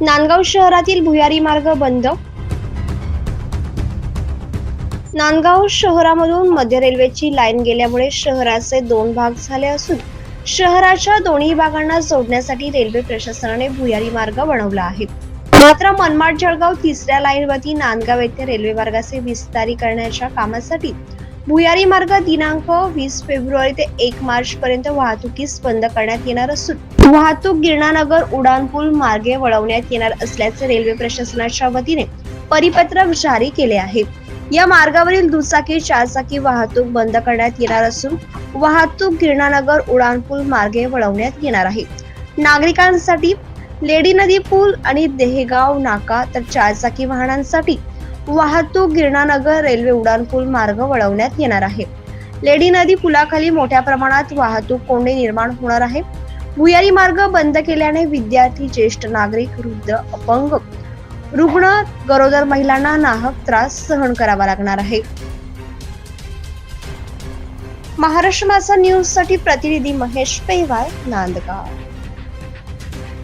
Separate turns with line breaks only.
नांदगाव शहरातील भुयारी मार्ग बंद. नांदगाव शहरामधून मध्य रेल्वेची लाईन गेल्यामुळे शहराचे दोन भाग झाले असून शहराच्या दोन्ही भागांना जोडण्यासाठी रेल्वे प्रशासनाने भुयारी मार्ग बनवला आहे. मात्र मनमाड जळगाव तिसऱ्या लाईनवरती नांदगाव येथे रेल्वे मार्गाचे विस्तारीकरणाच्या कामासाठी भुयारी मार्ग दिनांक वीस फेब्रुवारी ते एक मार्च पर्यंत वाहतुकीस बंद करण्यात येणार असून वाहतूक गिरणानगर उड्डाणपूल मार्गे वळवण्यात येणार असल्याचे रेल्वे प्रशासनाच्या वतीने परिपत्रक जारी केले आहे. या मार्गावरील दुचाकी चारचाकी वाहतूक बंद करण्यात येणार असून वाहतूक गिरणानगर उड्डाणपूल मार्गे वळवण्यात येणार आहे. नागरिकांसाठी लेडी नदी पूल आणि देहगाव नाका तर चारचाकी वाहनांसाठी वाहतूक गिरणानगर रेल्वे उड्डाणपूल मार्ग वळवण्यात येणार आहे. लेडी नदी पुलाखाली मोठ्या प्रमाणात वाहतूक कोंडी निर्माण होणार आहे. भुयारी मार्ग बंद केल्याने विद्यार्थी ज्येष्ठ नागरिक वृद्ध अपंग रुग्ण गरोदर महिलांना नाहक त्रास सहन करावा लागणार आहे. महाराष्ट्र मासा न्यूजसाठी प्रतिनिधी महेश पेवार नांदगाव.